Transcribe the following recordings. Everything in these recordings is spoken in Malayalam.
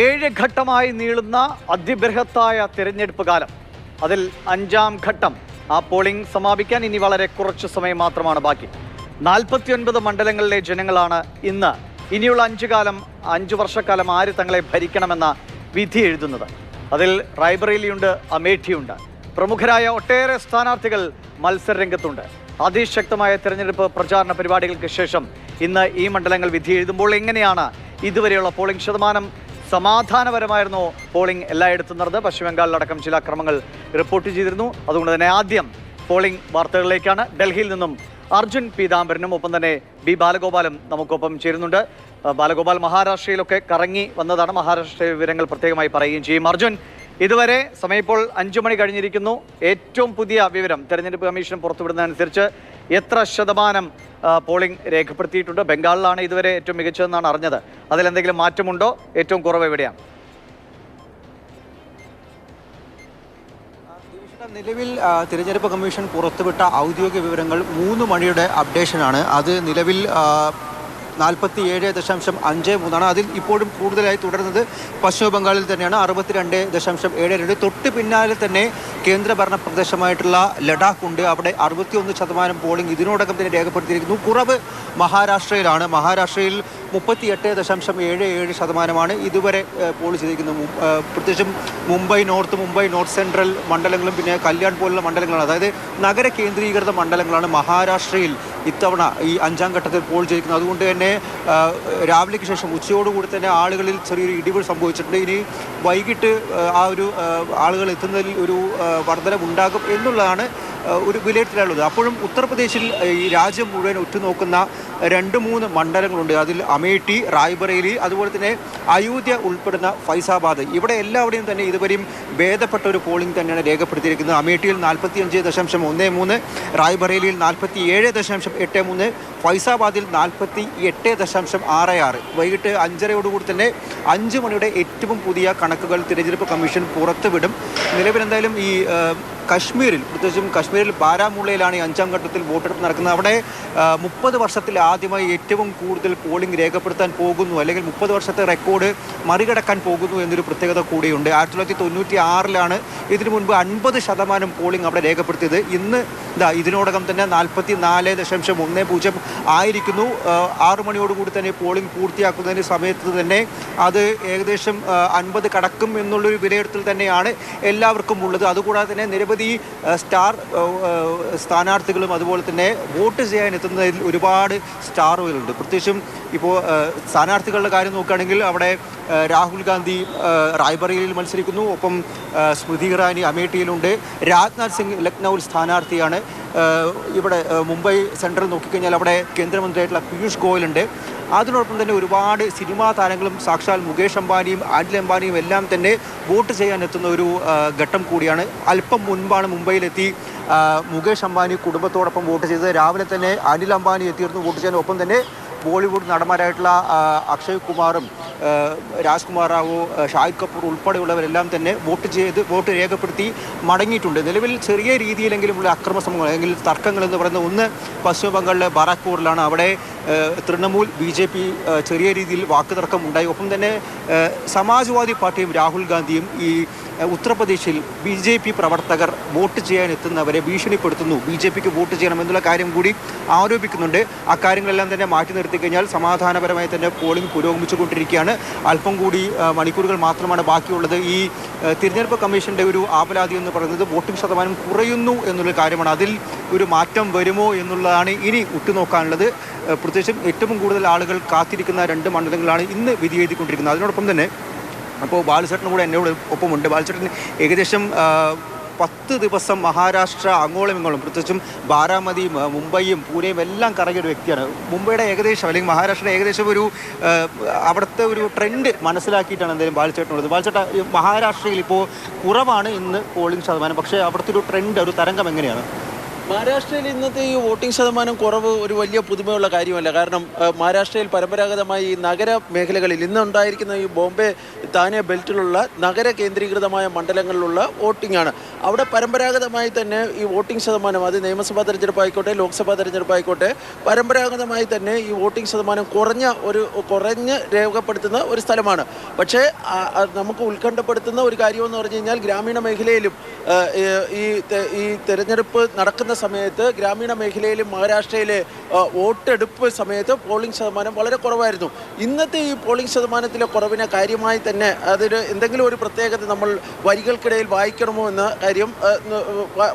ഏഴ് ഘട്ടമായി നീളുന്ന അതിബൃഹത്തായ തിരഞ്ഞെടുപ്പ് കാലം. അതിൽ അഞ്ചാം ഘട്ടം ആ പോളിംഗ് സമാപിക്കാൻ ഇനി വളരെ കുറച്ച് സമയം മാത്രമാണ് ബാക്കി. നാൽപ്പത്തിയൊൻപത് മണ്ഡലങ്ങളിലെ ജനങ്ങളാണ് ഇന്ന് ഇനിയുള്ള അഞ്ചു കാലം അഞ്ചു വർഷക്കാലം ആര് തങ്ങളെ ഭരിക്കണമെന്ന വിധി എഴുതുന്നത്. അതിൽ റായ്ബറേലിയുണ്ട് അമേഠിയുണ്ട്. പ്രമുഖരായ ഒട്ടേറെ സ്ഥാനാർത്ഥികൾ മത്സരരംഗത്തുണ്ട്. അതിശക്തമായ തെരഞ്ഞെടുപ്പ് പ്രചാരണ പരിപാടികൾക്ക് ശേഷം ഇന്ന് ഈ മണ്ഡലങ്ങൾ വിധി എഴുതുമ്പോൾ എങ്ങനെയാണ് ഇതുവരെയുള്ള പോളിംഗ് ശതമാനം സമാധാനപരമായിരുന്നു പോളിംഗ് എല്ലായിടത്തും നടന്നത്. പശ്ചിമബംഗാളിലടക്കം ചില അക്രമങ്ങൾ റിപ്പോർട്ട് ചെയ്തിരുന്നു. അതുകൊണ്ട് തന്നെ ആദ്യം പോളിംഗ് വാർത്തകളിലേക്കാണ്. ഡൽഹിയിൽ നിന്നും അർജുൻ പീതാംബരനും ഒപ്പം തന്നെ ബി ബാലഗോപാലും നമുക്കൊപ്പം ചേരുന്നുണ്ട്. ബാലഗോപാൽ മഹാരാഷ്ട്രയിലൊക്കെ കറങ്ങി വന്നതാണ്. മഹാരാഷ്ട്ര വിവരങ്ങൾ പ്രത്യേകമായി പറയുകയും ചെയ്യും. അർജുൻ ഇതുവരെ സമയപ്പോൾ അഞ്ചു മണി കഴിഞ്ഞിരിക്കുന്നു. ഏറ്റവും പുതിയ വിവരം തെരഞ്ഞെടുപ്പ് കമ്മീഷൻ പുറത്തുവിടുന്നതനുസരിച്ച് എത്ര ശതമാനം പോളിംഗ് രേഖപ്പെടുത്തിയിട്ടുണ്ട്. ബംഗാളിലാണ് ഇതുവരെ ഏറ്റവും മികച്ചതെന്നാണ് അറിഞ്ഞത്. അതിലെന്തെങ്കിലും മാറ്റമുണ്ടോ? ഏറ്റവും കുറവ് എവിടെയാണ്? നിലവിൽ തിരഞ്ഞെടുപ്പ് കമ്മീഷൻ പുറത്തുവിട്ട ഔദ്യോഗിക വിവരങ്ങൾ മൂന്ന് മണിയുടെ അപ്ഡേഷനാണ്. അത് നിലവിൽ നാൽപ്പത്തി ഏഴ് ദശാംശം അഞ്ച് മൂന്നാണ്. അതിൽ ഇപ്പോഴും കൂടുതലായി തുടരുന്നത് പശ്ചിമ ബംഗാളിൽ തന്നെയാണ്. അറുപത്തിരണ്ട് ദശാംശം ഏഴ് രണ്ട് തൊട്ട് പിന്നാലെ തന്നെ കേന്ദ്രഭരണ പ്രദേശമായിട്ടുള്ള ലഡാക്ക് ഉണ്ട് അവിടെ അറുപത്തിയൊന്ന് ശതമാനം പോളിംഗ് ഇതിനോടകം തന്നെ രേഖപ്പെടുത്തിയിരിക്കുന്നു. കുറവ് മഹാരാഷ്ട്രയിലാണ്. മഹാരാഷ്ട്രയിൽ മുപ്പത്തിയെട്ട് ദശാംശം ഏഴ് ഏഴ് ശതമാനമാണ് ഇതുവരെ പോൾ ചെയ്തിരിക്കുന്നത്. പ്രത്യേകിച്ചും Mumbai north Mumbai north central മണ്ഡലങ്ങളും പിന്നെ കല്യാൺ പോലുള്ള മണ്ഡലങ്ങളാണ്. അതായത് നഗര കേന്ദ്രീകൃത മണ്ഡലങ്ങളാണ് മഹാരാഷ്ട്രയിൽ ഇത്തവണ ഈ അഞ്ചാം ഘട്ടത്തിൽ പോൾ ചെയ്തിരിക്കുന്നത്. അതുകൊണ്ട് തന്നെ രാവിലേക്ക് ശേഷം ഉച്ചയോടുകൂടി തന്നെ ആളുകളിൽ ചെറിയൊരു ഇടിവ് സംഭവിച്ചിട്ടുണ്ട്. ഇനി വൈകിട്ട് ആ, ഒരു ആളുകൾ എത്തുന്നതിൽ ഒരു വർധനമുണ്ടാകും എന്നുള്ളതാണ് ഒരു വിലയിരുത്തലുള്ളത് അപ്പോഴും ഉത്തർപ്രദേശിൽ ഈ രാജ്യം മുഴുവൻ ഉറ്റുനോക്കുന്ന രണ്ട് മൂന്ന് മണ്ഡലങ്ങളുണ്ട്. അതിൽ അമേഠി റായ്ബറേലി അതുപോലെ തന്നെ അയോധ്യ ഉൾപ്പെടുന്ന ഫൈസാബാദ്. ഇവിടെ എല്ലാവിടെയും തന്നെ ഇതുവരെയും ഭേദപ്പെട്ട ഒരു പോളിംഗ് തന്നെയാണ് രേഖപ്പെടുത്തിയിരിക്കുന്നത്. അമേഠിയിൽ നാൽപ്പത്തി അഞ്ച് ദശാംശം ഒന്ന് മൂന്ന് റായ്ബറേലിയിൽ നാൽപ്പത്തി ഏഴ് ദശാംശം എട്ട് മൂന്ന് ഫൈസാബാദിൽ നാൽപ്പത്തി എട്ട് ദശാംശം ആറ് ആറ്. വൈകിട്ട് അഞ്ചരയോടുകൂടി തന്നെ അഞ്ച് മണിയുടെ ഏറ്റവും പുതിയ കണക്കുകൾ തിരഞ്ഞെടുപ്പ് കമ്മീഷൻ പുറത്തുവിടും. നിലവിലെന്തായാലും ഈ കശ്മീരിൽ പ്രത്യേകിച്ചും കശ്മീരിൽ ബാരാമുള്ളയിലാണ് ഈ അഞ്ചാം ഘട്ടത്തിൽ വോട്ടെടുപ്പ് നടക്കുന്നത്. അവിടെ മുപ്പത് വർഷത്തിൽ ആദ്യമായി ഏറ്റവും കൂടുതൽ പോളിംഗ് രേഖപ്പെടുത്താൻ പോകുന്നു അല്ലെങ്കിൽ മുപ്പത് വർഷത്തെ റെക്കോർഡ് മറികടക്കാൻ പോകുന്നു എന്നൊരു പ്രത്യേകത കൂടിയുണ്ട്. ആയിരത്തി തൊള്ളായിരത്തി തൊണ്ണൂറ്റി ആറിലാണ് ഇതിനു മുൻപ് അൻപത് ശതമാനം പോളിംഗ് അവിടെ രേഖപ്പെടുത്തിയത്. ഇന്ന് ഇതാ ഇതിനോടകം തന്നെ നാൽപ്പത്തി നാല് ദശാംശം ഒന്ന് പൂജ്യം ആയിരിക്കുന്നു. ആറ് മണിയോടുകൂടി തന്നെ പോളിംഗ് പൂർത്തിയാക്കുന്നതിന് സമയത്ത് തന്നെ അത് ഏകദേശം അൻപത് കടക്കും എന്നുള്ളൊരു വിലയിരുത്തൽ തന്നെയാണ് എല്ലാവർക്കും ഉള്ളത്. അതുകൂടാതെ തന്നെ നിരവധി സ്റ്റാർ സ്ഥാനാർത്ഥികളും അതുപോലെ തന്നെ വോട്ട് ചെയ്യാൻ എത്തുന്നതിൽ ഒരുപാട് സ്റ്റാറുകളുണ്ട്. പ്രത്യേകിച്ചും ഇപ്പോൾ സ്ഥാനാർത്ഥികളുടെ കാര്യം നോക്കുകയാണെങ്കിൽ അവിടെ രാഹുൽ ഗാന്ധി റായ്ബറിയിൽ മത്സരിക്കുന്നു. ഒപ്പം സ്മൃതി അമേഠിയിലുണ്ട്. രാജ്നാഥ് സിംഗ് ലക്നൌവിൽ സ്ഥാനാർത്ഥിയാണ്. ഇവിടെ മുംബൈ സെൻട്രൽ നോക്കിക്കഴിഞ്ഞാൽ അവിടെ കേന്ദ്രമന്ത്രിയായിട്ടുള്ള പീയൂഷ് ഗോയലുണ്ട്. അതിനോടൊപ്പം തന്നെ ഒരുപാട് സിനിമാ താരങ്ങളും സാക്ഷാൽ മുകേഷ് അംബാനിയും ആദിൽ അംബാനിയും എല്ലാം തന്നെ വോട്ട് ചെയ്യാൻ എത്തുന്ന ഒരു ഘട്ടം കൂടിയാണ്. അല്പം മുൻപാണ് മുംബൈയിലെത്തി മുകേഷ് അംബാനി കുടുംബത്തോടൊപ്പം വോട്ട് ചെയ്തത്. രാവിലെ തന്നെ അനിൽ അംബാനി എത്തിയിരുന്നു വോട്ട് ചെയ്യാൻ. ഒപ്പം തന്നെ ബോളിവുഡ് നടന്മാരായിട്ടുള്ള അക്ഷയ് കുമാറും രാജ്കുമാർ റാവു ഷാഹിദ് കപൂർ ഉൾപ്പെടെയുള്ളവരെല്ലാം തന്നെ വോട്ട് ചെയ്ത് വോട്ട് രേഖപ്പെടുത്തി മടങ്ങിയിട്ടുണ്ട്. നിലവിൽ ചെറിയ രീതിയിലെങ്കിലുമുള്ള അക്രമ സംഭവങ്ങൾ അല്ലെങ്കിൽ തർക്കങ്ങൾ എന്ന് പറയുന്നത് ഒന്ന് പശ്ചിമ ബംഗാളിലെ അവിടെ തൃണമൂൽ ബി ജെ പി ചെറിയ രീതിയിൽ വാക്കുതർക്കം ഉണ്ടായി. ഒപ്പം തന്നെ സമാജ്വാദി പാർട്ടിയും രാഹുൽ ഗാന്ധിയും ഈ ഉത്തർപ്രദേശിൽ ബി ജെ പി പ്രവർത്തകർ വോട്ട് ചെയ്യാൻ എത്തുന്നവരെ ഭീഷണിപ്പെടുത്തുന്നു. ബി ജെ പിക്ക് വോട്ട് ചെയ്യണം എന്നുള്ള കാര്യം കൂടി ആരോപിക്കുന്നുണ്ട്. അക്കാര്യങ്ങളെല്ലാം തന്നെ മാറ്റി നിർത്തി കഴിഞ്ഞാൽ സമാധാനപരമായി തന്നെ പോളിംഗ് പുരോഗമിച്ചുകൊണ്ടിരിക്കുകയാണ്. അല്പം കൂടി മണിക്കൂറുകൾ മാത്രമാണ് ബാക്കിയുള്ളത്. ഈ തിരഞ്ഞെടുപ്പ് കമ്മീഷന്റെ ഒരു ആപലാതി എന്ന് പറയുന്നത് വോട്ടിംഗ് ശതമാനം കുറയുന്നു എന്നുള്ള കാര്യമാണ്. അതിൽ ഒരു മാറ്റം വരുമോ എന്നുള്ളതാണ് ഇനി ഉറ്റുനോക്കാനുള്ളത്. പ്രത്യേകിച്ചും ഏറ്റവും കൂടുതൽ ആളുകൾ കാത്തിരിക്കുന്ന രണ്ട് മണ്ഡലങ്ങളാണ് ഇന്ന് വിധി എഴുതിക്കൊണ്ടിരിക്കുന്നത്. അതിനോടൊപ്പം തന്നെ അപ്പോൾ ബാലചേട്ടനും കൂടെ എന്നോട് ഒപ്പമുണ്ട്. ബാലചേട്ടൻ ഏകദേശം പത്ത് ദിവസം മഹാരാഷ്ട്ര അങ്ങോളം ഇങ്ങോളം പ്രത്യേകിച്ചും ബാരാമതിയും മുംബൈയും പൂനെയും എല്ലാം കറങ്ങിയ ഒരു വ്യക്തിയാണ്. മുംബൈയുടെ ഏകദേശം അല്ലെങ്കിൽ മഹാരാഷ്ട്രയുടെ ഏകദേശം ഒരു അവിടുത്തെ ഒരു ട്രെൻഡ് മനസ്സിലാക്കിയിട്ടാണ് എന്തായാലും ബാലചേട്ടനുള്ളത് ബാലചേട്ട മഹാരാഷ്ട്രയിൽ ഇപ്പോൾ കുറവാണ് ഇന്ന് പോളിംഗ് ശതമാനം. പക്ഷേ അവിടുത്തെ ഒരു ട്രെൻഡ് ഒരു തരംഗം എങ്ങനെയാണ്? മഹാരാഷ്ട്രയിൽ ഇന്നത്തെ ഈ വോട്ടിംഗ് ശതമാനം കുറവ് ഒരു വലിയ പുതുമയുള്ള കാര്യമല്ല. കാരണം മഹാരാഷ്ട്രയിൽ പരമ്പരാഗതമായി നഗര മേഖലകളിൽ ഇന്നുണ്ടായിരിക്കുന്ന ഈ ബോംബെ താനെ ബെൽറ്റിലുള്ള നഗര കേന്ദ്രീകൃതമായ മണ്ഡലങ്ങളിലുള്ള വോട്ടിംഗ് ആണ്. അവിടെ പരമ്പരാഗതമായി തന്നെ ഈ വോട്ടിംഗ് ശതമാനം അത് നിയമസഭാ തെരഞ്ഞെടുപ്പായിക്കോട്ടെ ലോക്സഭാ തെരഞ്ഞെടുപ്പായിക്കോട്ടെ പരമ്പരാഗതമായി തന്നെ ഈ വോട്ടിംഗ് ശതമാനം കുറഞ്ഞ ഒരു കുറഞ്ഞ് രേഖപ്പെടുത്തുന്ന ഒരു സ്ഥലമാണ്. പക്ഷേ നമുക്ക് ഉത്കണ്ഠപ്പെടുത്തുന്ന ഒരു കാര്യമെന്ന് പറഞ്ഞു കഴിഞ്ഞാൽ ഗ്രാമീണ മേഖലയിലും ഈ- ഈ തെരഞ്ഞെടുപ്പ് നടക്കുന്ന സമയത്ത് ഗ്രാമീണ മേഖലയിലും മഹാരാഷ്ട്രയിലെ വോട്ടെടുപ്പ് സമയത്ത് പോളിംഗ് ശതമാനം വളരെ കുറവായിരുന്നു. ഇന്നത്തെ ഈ പോളിംഗ് ശതമാനത്തിലെ കുറവിനെ കാര്യമായി തന്നെ അതിന് എന്തെങ്കിലും ഒരു പ്രത്യേകത നമ്മൾ വരികൾക്കിടയിൽ വായിക്കണമോ എന്ന കാര്യം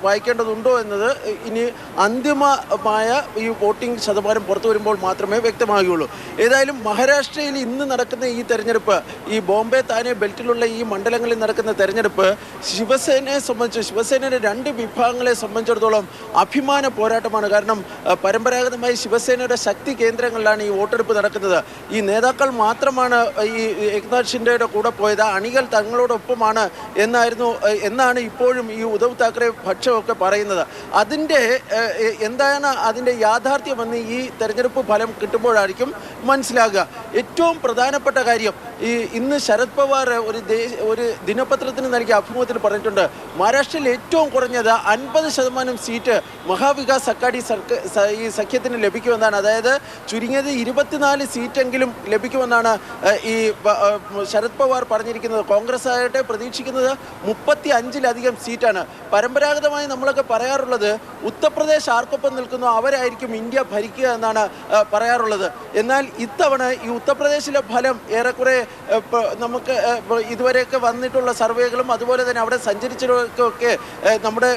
വായിക്കേണ്ടതുണ്ടോ എന്നത് ഇനി അന്തിമമായ ഈ വോട്ടിംഗ് ശതമാനം പുറത്തു വരുമ്പോൾ മാത്രമേ വ്യക്തമാകുകയുള്ളൂ. ഏതായാലും മഹാരാഷ്ട്രയിൽ ഇന്ന് നടക്കുന്ന ഈ തെരഞ്ഞെടുപ്പ് ഈ ബോംബെ താനെ ബെൽറ്റിലുള്ള ഈ മണ്ഡലങ്ങളിൽ നടക്കുന്ന തെരഞ്ഞെടുപ്പ് ശിവസേനയെ സംബന്ധിച്ച് ശിവസേനയുടെ രണ്ട് വിഭാഗങ്ങളെ സംബന്ധിച്ചിടത്തോളം അഭിമാന പോരാട്ടമാണ്. കാരണം പരമ്പരാഗതമായി ശിവസേനയുടെ ശക്തി കേന്ദ്രങ്ങളിലാണ് ഈ വോട്ടെടുപ്പ് നടക്കുന്നത്. ഈ നേതാക്കൾ മാത്രമാണ് ഈ ഏകനാഥ് ഷിൻഡെയുടെ കൂടെ പോയത്. അണികൾ തങ്ങളോടൊപ്പമാണ് എന്നായിരുന്നു എന്നാണ് ഇപ്പോഴും ഈ ഉദ്ധവ് താക്കറെ പക്ഷമൊക്കെ പറയുന്നത്. അതിന്റെ എന്താണ് അതിന്റെ യാഥാർത്ഥ്യമെന്ന് ഈ തെരഞ്ഞെടുപ്പ് ഫലം കിട്ടുമ്പോഴായിരിക്കും മനസ്സിലാകുക. ഏറ്റവും പ്രധാനപ്പെട്ട കാര്യം ഈ ഇന്ന് ശരത് പവാർ ഒരു ഒരു ദിനപത്രത്തിന് നൽകിയ അഭിമുഖത്തിൽ പറഞ്ഞിട്ടുണ്ട്. മഹാരാഷ്ട്രയിൽ ഏറ്റവും കുറഞ്ഞത് അൻപത് ശതമാനം സീറ്റ് മഹാവികാസ് അക്കാഡി ഈ സഖ്യത്തിന് ലഭിക്കുമെന്നാണ്. അതായത് ചുരുങ്ങിയത് ഇരുപത്തിനാല് സീറ്റെങ്കിലും ലഭിക്കുമെന്നാണ് ഈ ശരത് പവാർ പറഞ്ഞിരിക്കുന്നത്. കോൺഗ്രസ് ആയിട്ട് പ്രതീക്ഷിക്കുന്നത് മുപ്പത്തി അഞ്ചിലധികം സീറ്റാണ്. പരമ്പരാഗതമായി നമ്മളൊക്കെ പറയാറുള്ളത് ഉത്തർപ്രദേശ് ആർക്കൊപ്പം നിൽക്കുന്നു അവരായിരിക്കും ഇന്ത്യ ഭരിക്കുക എന്നാണ് പറയാറുള്ളത്. എന്നാൽ ഇത്തവണ ഈ ഉത്തർപ്രദേശിലെ ഫലം ഏറെക്കുറെ നമുക്ക് ഇതുവരെയൊക്കെ വന്നിട്ടുള്ള സർവേകളും അതുപോലെ തന്നെ അവിടെ സഞ്ചരിച്ചവർക്കൊക്കെ നമ്മുടെ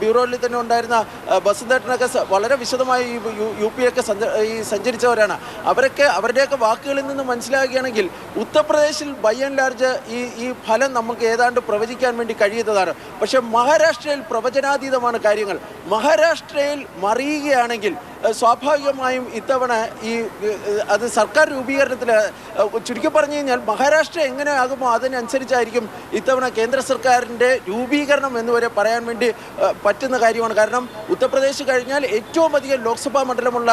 ബ്യൂറോയിൽ തന്നെ ഉണ്ടായിരുന്ന ഏഹ്, ബസുന്ധേട്ടനൊക്കെ വളരെ വിശദമായി യു- പി ഒക്കെ ഈ സഞ്ചരിച്ചവരാണ്. അവരൊക്കെ അവരുടെയൊക്കെ വാക്കുകളിൽ നിന്ന് മനസ്സിലാക്കുകയാണെങ്കിൽ ഉത്തർപ്രദേശിൽ ബൈ ആൻഡ് ലാർജ് ഈ ഈ ഫലം നമുക്ക് ഏതാണ്ട് പ്രവചിക്കാൻ വേണ്ടി കഴിയുന്നതാണ്. പക്ഷേ മഹാരാഷ്ട്രയിൽ പ്രവചനാതീതമാണ് കാര്യങ്ങൾ. മഹാരാഷ്ട്രയിൽ മറിയുകയാണെങ്കിൽ സ്വാഭാവികമായും ഇത്തവണ ഈ അത് സർക്കാർ രൂപീകരണത്തിൽ ചുരുക്കി പറഞ്ഞു കഴിഞ്ഞാൽ മഹാരാഷ്ട്ര എങ്ങനെയാകുമോ അതിനനുസരിച്ചായിരിക്കും ഇത്തവണ കേന്ദ്ര സർക്കാരിന്റെ രൂപീകരണം എന്ന് വരെ പറയാൻ വേണ്ടി പറ്റുന്ന കാര്യമാണ്. കാരണം ഉത്തർപ്രദേശ് കഴിഞ്ഞാൽ ഏറ്റവും അധികം ലോക്സഭാ മണ്ഡലമുള്ള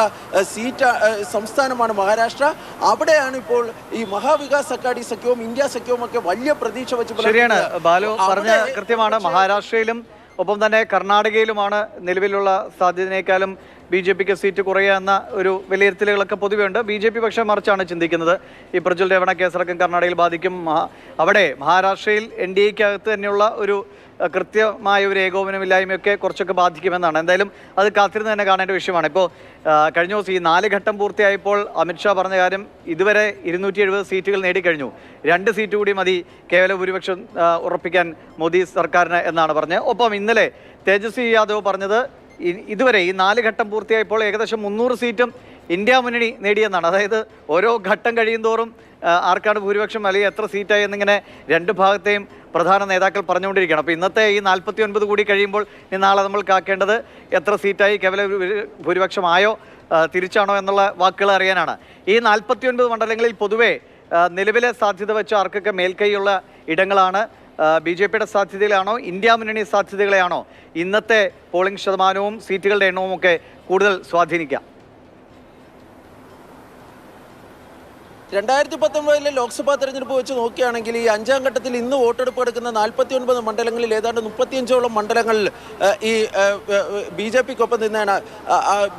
സീറ്റ് സംസ്ഥാനമാണ് മഹാരാഷ്ട്ര. അവിടെയാണ് ഇപ്പോൾ ഈ മഹാവികാസ് അക്കാഡി സഖ്യവും ഇന്ത്യ സഖ്യവും ഒക്കെ വലിയ പ്രതീക്ഷ വെച്ച് ശരിയാണ്. ബാലു പറഞ്ഞ കൃത്യമാണ്. മഹാരാഷ്ട്രയിലും ഒപ്പം തന്നെ കർണാടകയിലുമാണ് നിലവിലുള്ള സാധ്യതയേക്കാളും ബി ജെ പിക്ക് സീറ്റ് കുറയുക എന്ന ഒരു വിലയിരുത്തലുകളൊക്കെ പൊതുവെ ഉണ്ട് ബി ജെ പി പക്ഷേ മറിച്ചാണ് ചിന്തിക്കുന്നത്. ഈ പ്രജ്വൽ രേവണ കേസടക്കം കർണാടകയിൽ ബാധിക്കും. അവിടെ മഹാരാഷ്ട്രയിൽ എൻ ഡി എക്കകത്ത് തന്നെയുള്ള ഒരു കൃത്യമായ ഒരു ഏകോപനമില്ലായ്മയൊക്കെ കുറച്ചൊക്കെ ബാധിക്കുമെന്നാണ്. എന്തായാലും അത് കാത്തിരുന്ന് തന്നെ കാണേണ്ട വിഷയമാണ്. ഇപ്പോൾ കഴിഞ്ഞ ദിവസം ഈ നാല് ഘട്ടം പൂർത്തിയായപ്പോൾ അമിത്ഷാ പറഞ്ഞ കാര്യം ഇതുവരെ ഇരുന്നൂറ്റി എഴുപത് സീറ്റുകൾ നേടിക്കഴിഞ്ഞു. രണ്ട് സീറ്റ് കൂടി മതി കേവല ഭൂരിപക്ഷം ഉറപ്പിക്കാൻ മോദി സർക്കാരിന് എന്നാണ് പറഞ്ഞത്. ഒപ്പം ഇന്നലെ തേജസ്വി യാദവ് പറഞ്ഞത് ഇതുവരെ ഈ നാല് ഘട്ടം പൂർത്തിയായപ്പോൾ ഏകദേശം മുന്നൂറ് സീറ്റും ഇന്ത്യ മുന്നണി നേടിയെന്നാണ്. അതായത് ഓരോ ഘട്ടം കഴിയും തോറും ആർക്കാണ് ഭൂരിപക്ഷം അല്ലെങ്കിൽ എത്ര സീറ്റായി എന്നിങ്ങനെ രണ്ട് ഭാഗത്തെയും പ്രധാന നേതാക്കൾ പറഞ്ഞുകൊണ്ടിരിക്കുകയാണ്. അപ്പോൾ ഇന്നത്തെ ഈ നാൽപ്പത്തി ഒൻപത് കൂടി കഴിയുമ്പോൾ നാളെ നമ്മൾ കാക്കേണ്ടത് എത്ര സീറ്റായി കേവല ഭൂരി- ഭൂരിപക്ഷമായോ തിരിച്ചാണോ എന്നുള്ള വാക്കുകൾ അറിയാനാണ്. ഈ നാൽപ്പത്തി ഒൻപത് മണ്ഡലങ്ങളിൽ പൊതുവേ നിലവിലെ സാധ്യത വെച്ച് ആർക്കൊക്കെ മേൽക്കൈയുള്ള ഇടങ്ങളാണ് ബി ജെ പിയുടെ സാധ്യതകളാണോ ഇന്ത്യ മുന്നണി സാധ്യതകളെയാണോ ഇന്നത്തെ പോളിംഗ് ശതമാനവും സീറ്റുകളുടെ എണ്ണവും ഒക്കെ കൂടുതൽ സ്വാധീനിക്കാം രണ്ടായിരത്തി പത്തൊമ്പതിലെ ലോക്സഭാ തെരഞ്ഞെടുപ്പ് വെച്ച് നോക്കുകയാണെങ്കിൽ ഈ അഞ്ചാം ഘട്ടത്തിൽ ഇന്ന് വോട്ടെടുപ്പ് എടുക്കുന്ന നാൽപ്പത്തി ഒൻപത് മണ്ഡലങ്ങളിൽ ഏതാണ്ട് മുപ്പത്തിയഞ്ചോളം മണ്ഡലങ്ങളിൽ ഈ ബി ജെ പിക്കൊപ്പം നിന്നാണ്.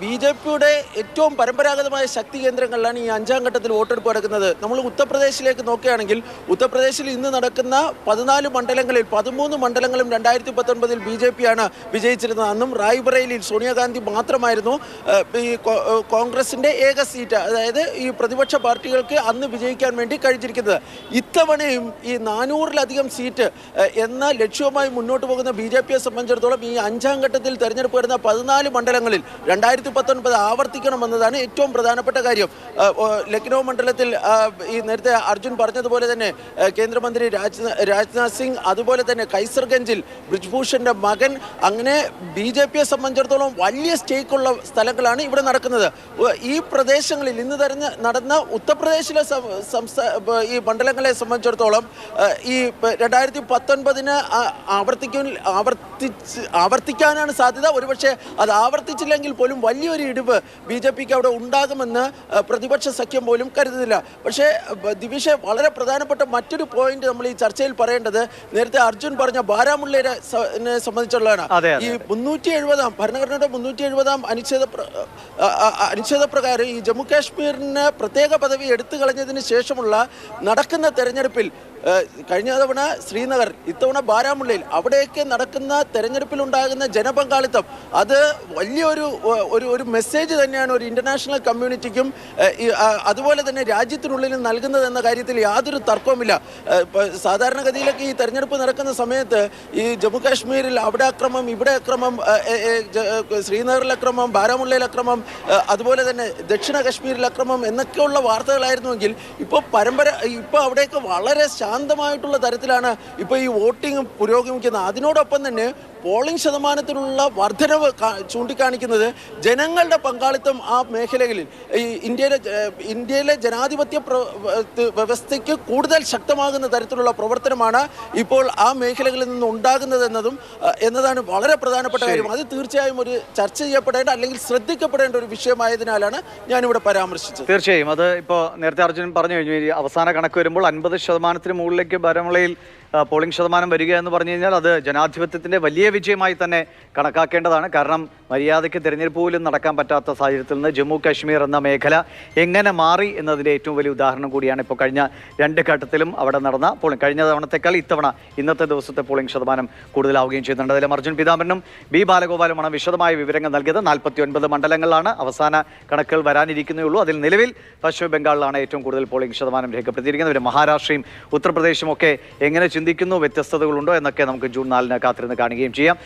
ബി ജെ പിയുടെ ഏറ്റവും പരമ്പരാഗതമായ ശക്തി കേന്ദ്രങ്ങളിലാണ് ഈ അഞ്ചാം ഘട്ടത്തിൽ വോട്ടെടുപ്പ് നടക്കുന്നത്. നമ്മൾ ഉത്തർപ്രദേശിലേക്ക് നോക്കുകയാണെങ്കിൽ ഉത്തർപ്രദേശിൽ ഇന്ന് നടക്കുന്ന പതിനാല് മണ്ഡലങ്ങളിൽ പതിമൂന്ന് മണ്ഡലങ്ങളും രണ്ടായിരത്തി പത്തൊൻപതിൽ ബി ജെ പിയാണ് വിജയിച്ചിരുന്നത്. അന്നും റായ്ബറേലിയിൽ സോണിയാഗാന്ധി മാത്രമായിരുന്നു ഈ കോൺഗ്രസിന്റെ ഏക സീറ്റ്. അതായത് ഈ പ്രതിപക്ഷ പാർട്ടികൾക്ക് അന്ന് വിജയിക്കാൻ വേണ്ടി കഴിഞ്ഞിരിക്കുന്നത്. ഇത്തവണയും ഈ നാനൂറിലധികം സീറ്റ് എന്ന ലക്ഷ്യവുമായി മുന്നോട്ട് പോകുന്ന ബി ജെ പിയെ സംബന്ധിച്ചിടത്തോളം ഈ അഞ്ചാം ഘട്ടത്തിൽ തെരഞ്ഞെടുപ്പ് വരുന്ന പതിനാല് മണ്ഡലങ്ങളിൽ രണ്ടായിരത്തി പത്തൊൻപത് ആവർത്തിക്കണമെന്നതാണ് ഏറ്റവും പ്രധാനപ്പെട്ട കാര്യം. ലക്നൗ മണ്ഡലത്തിൽ ഈ നേരത്തെ അർജുൻ പറഞ്ഞതുപോലെ തന്നെ കേന്ദ്രമന്ത്രി രാജ് രാജ്നാഥ് സിംഗ് അതുപോലെ തന്നെ കൈസർഗഞ്ചിൽ ബ്രിജ്ഭൂഷന്റെ മകൻ. അങ്ങനെ ബി ജെ പിയെ സംബന്ധിച്ചിടത്തോളം വലിയ സ്റ്റേക്കുള്ള സ്ഥലങ്ങളാണ് ഇവിടെ നടക്കുന്നത്. ഈ പ്രദേശങ്ങളിൽ ഇന്ന് തെരഞ്ഞ നടന്ന ഉത്തർപ്രദേശിൽ ഉത്തർപ്രദേശിലെ സം- ഈ മണ്ഡലങ്ങളെ സംബന്ധിച്ചിടത്തോളം ഈ രണ്ടായിരത്തി പത്തൊൻപതിന് ആവർത്തിക്കും ആവർത്തിച്ച് ആവർത്തിക്കാനാണ് സാധ്യത. ഒരുപക്ഷെ അത് ആവർത്തിച്ചില്ലെങ്കിൽ പോലും വലിയൊരു ഇടിവ് ബി ജെ പിക്ക് അവിടെ ഉണ്ടാകുമെന്ന് പ്രതിപക്ഷ സഖ്യം പോലും കരുതുന്നില്ല. പക്ഷേ ദിവിഷ വളരെ പ്രധാനപ്പെട്ട മറ്റൊരു പോയിന്റ് നമ്മൾ ഈ ചർച്ചയിൽ പറയേണ്ടത് നേരത്തെ അർജുൻ പറഞ്ഞ ബാരാമുള്ളയെ സംബന്ധിച്ചുള്ളതാണ്. ഈ മുന്നൂറ്റി എഴുപതാം ഭരണഘടനയുടെ മുന്നൂറ്റി എഴുപതാം അനുച്ഛേദ അനുച്ഛേദ പ്രകാരം ഈ ജമ്മു കാശ്മീരിന് പ്രത്യേക പദവി എടുത്തു കളഞ്ഞതിന് ശേഷമുള്ള നടക്കുന്ന തെരഞ്ഞെടുപ്പിൽ കഴിഞ്ഞ തവണ ശ്രീനഗർ ഇത്തവണ ബാരാമുള്ളയിൽ അവിടെയൊക്കെ നടക്കുന്ന തെരഞ്ഞെടുപ്പിലുണ്ടാകുന്ന ജനപങ്കാളിത്തം അത് വലിയൊരു ഒരു ഒരു മെസ്സേജ് തന്നെയാണ് ഒരു ഇന്റർനാഷണൽ കമ്മ്യൂണിറ്റിക്കും അതുപോലെ തന്നെ രാജ്യത്തിനുള്ളിൽ നൽകുന്നത് എന്ന കാര്യത്തിൽ യാതൊരു തർക്കവുമില്ല. സാധാരണഗതിയിലൊക്കെ ഈ തെരഞ്ഞെടുപ്പ് നടക്കുന്ന സമയത്ത് ഈ ജമ്മു കാശ്മീരിൽ അവിടെ അക്രമം ഇവിടെ അക്രമം ശ്രീനഗറിൽ അക്രമം ബാരാമുള്ളയിൽ അക്രമം അതുപോലെ തന്നെ ദക്ഷിണ കാശ്മീരിൽ അക്രമം എന്നൊക്കെയുള്ള വാർത്തകളായിരുന്നുവെങ്കിൽ ഇപ്പോൾ പരമ്പര ഇപ്പോൾ അവിടെയൊക്കെ വളരെ ശാന്തമായിട്ടുള്ള തരത്തിലാണ് ഇപ്പോൾ ഈ വോട്ടിംഗ് പുരോഗമിക്കുന്നത്. അതിനോടൊപ്പം തന്നെ പോളിംഗ് ശതമാനത്തിലുള്ള വർധനവ് ചൂണ്ടിക്കാണിക്കുന്നത് ജനങ്ങളുടെ പങ്കാളിത്തം ആ മേഖലകളിൽ. ഈ ഇന്ത്യയിലെ ഇന്ത്യയിലെ ജനാധിപത്യ വ്യവസ്ഥയ്ക്ക് കൂടുതൽ ശക്തമാകുന്ന തരത്തിലുള്ള പ്രവർത്തനമാണ് ഇപ്പോൾ ആ മേഖലകളിൽ നിന്ന് ഉണ്ടാകുന്നത് എന്നതും എന്നതാണ് വളരെ പ്രധാനപ്പെട്ട കാര്യം. അത് തീർച്ചയായും ഒരു ചർച്ച ചെയ്യപ്പെടേണ്ട അല്ലെങ്കിൽ ശ്രദ്ധിക്കപ്പെടേണ്ട ഒരു വിഷയമായതിനാലാണ് ഞാനിവിടെ പരാമർശിച്ചത്. തീർച്ചയായും. അത് ഇപ്പോൾ നേരത്തെ അർജുനൻ പറഞ്ഞു കഴിഞ്ഞു അവസാന കണക്ക് വരുമ്പോൾ അൻപത് ശതമാനത്തിന് മുകളിലേക്ക് ബാരാമുള്ളയിൽ ആ, പോളിംഗ് ശതമാനം വരിക എന്ന് പറഞ്ഞു കഴിഞ്ഞാൽ അത് ജനാധിപത്യത്തിന്റെ വലിയ വിജയമായി തന്നെ കണക്കാക്കേണ്ടതാണ്. കാരണം മര്യാദയ്ക്ക് തിരഞ്ഞെടുപ്പ് പോലും നടക്കാൻ പറ്റാത്ത സാഹചര്യത്തിൽ നിന്ന് ജമ്മു കാശ്മീർ എന്ന മേഖല എങ്ങനെ മാറി എന്നതിന്റെ ഏറ്റവും വലിയ ഉദാഹരണം കൂടിയാണ് ഇപ്പോൾ കഴിഞ്ഞ രണ്ട് ഘട്ടത്തിലും അവിടെ നടന്ന പോളിംഗ് കഴിഞ്ഞ തവണത്തെക്കാൾ ഇത്തവണ ഇന്നത്തെ ദിവസത്തെ പോളിംഗ് ശതമാനം കൂടുതലാവുകയും ചെയ്യുന്നുണ്ട് അതിലും അർജുൻ പിതാമനും ബി ബാലഗോപാലുമാണ് വിശദമായ വിവരങ്ങൾ നൽകിയത്. നാൽപ്പത്തി ഒൻപത് മണ്ഡലങ്ങളിലാണ് അവസാന കണക്കുകൾ വരാനിരിക്കുന്നേ ഉള്ളൂ അതിൽ നിലവിൽ പശ്ചിമ ബംഗാളിലാണ് ഏറ്റവും കൂടുതൽ പോളിംഗ് ശതമാനം രേഖപ്പെടുത്തിയിരിക്കുന്നത്. മഹാരാഷ്ട്രയും ഉത്തർപ്രദേശും ഒക്കെ എങ്ങനെ ചിന്തിക്കുന്നു വ്യത്യസ്തതകളുണ്ടോ എന്നൊക്കെ നമുക്ക് ജൂൺ നാലിന് കാത്തിരുന്ന് കാണുകയും ചെയ്യാം.